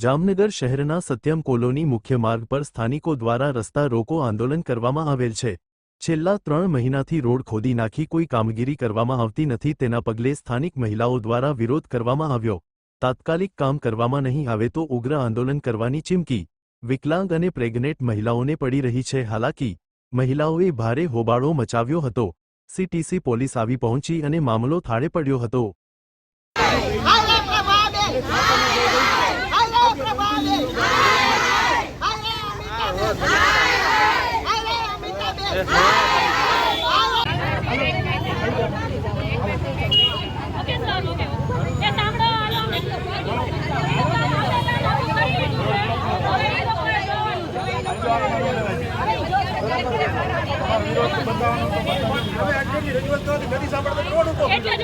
જામનગર શહેરના સત્યમ કોલોની મુખ્ય માર્ગ પર સ્થાનિકો દ્વારા રસ્તા રોકો આંદોલન કરવામાં આવેલ છે. છેલ્લા ત્રણ મહિનાથી રોડ ખોદી નાખી કોઈ કામગીરી કરવામાં આવતી નથી, તેના પગલે સ્થાનિક મહિલાઓ દ્વારા વિરોધ કરવામાં આવ્યો. તાત્કાલિક કામ કરવામાં નહીં આવે તો ઉગ્ર આંદોલન કરવાની ચીમકી. વિકલાંગ અને પ્રેગ્નેન્ટ મહિલાઓને પડી રહી છે. હાલાકી. મહિલાઓએ ભારે હોબાળો મચાવ્યો હતો. સીટીસી પોલીસ આવી પહોંચી અને મામલો થાળે પડ્યો હતો.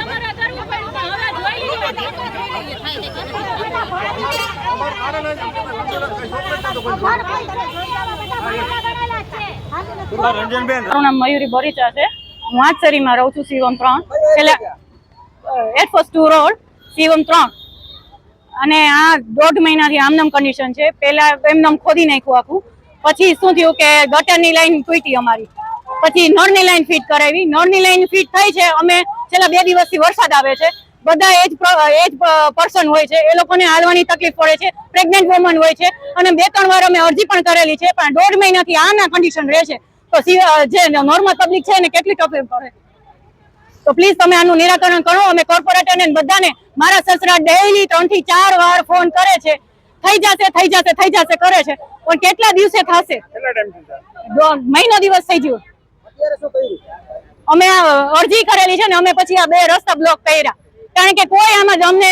અમારે કરવું પડ્યું પણ હવે જોઈ લીધું મારું નામ મયુરી બરીચા છે. હું આચરીમાં રહું છું શિવમ ત્રણ. એટલે at first to road Shivam ત્રણ. અને આ દોઢ મહિનાથી આમનામ કન્ડિશન છે. પહેલા એમનામ ખોદી નાખ્યું આખું. પછી શું થયું કે ગટરની લાઈન તૂટી અમારી. પછી નળની લાઈન ફિટ કરાવી. નળની લાઈન ફિટ થઈ છે. અમે છેલ્લા બે દિવસથી વરસાદ આવે છે. બધા એજ એજ પર્સન હોય છે. એ લોકોને હાલવાની તકલીફ પડે છે. પ્રેગ્નેન્ટ વુમન હોય છે. અને બે ત્રણ વાર અમે અરજી પણ કરેલી છે. પણ દોઢ મહિનાથી આના કન્ડિશન રહે છે. તો જે નોર્મલ પબ્લિક છે એને કેટલી તકલીફ પડે? તો પ્લીઝ તમે આનું નિરાકરણ કરો અમે કોર્પોરેટરને બધાને મારા સસરા ડેઈલી ત્રણથી ચાર વાર ફોન કરે છે. થઈ જશે થઈ જશે થઈ જશે કરે છે. પણ કેટલા દિવસે થશે? મહિનો દિવસ થઈ ગયો. અમે અરજી કરેલી છે ને અમે પછી આ બે રસ્તા બ્લોક કર્યા. કારણ કે કોઈ આમાં અમને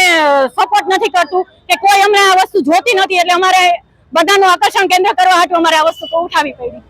સપોર્ટ નથી કરતું કે કોઈ અમને આ વસ્તુ જોતી નથી. એટલે અમારે બધાનું આકર્ષણ કેન્દ્ર કરવા હાટું અમારે આ વસ્તુ ઉઠાવી પડી.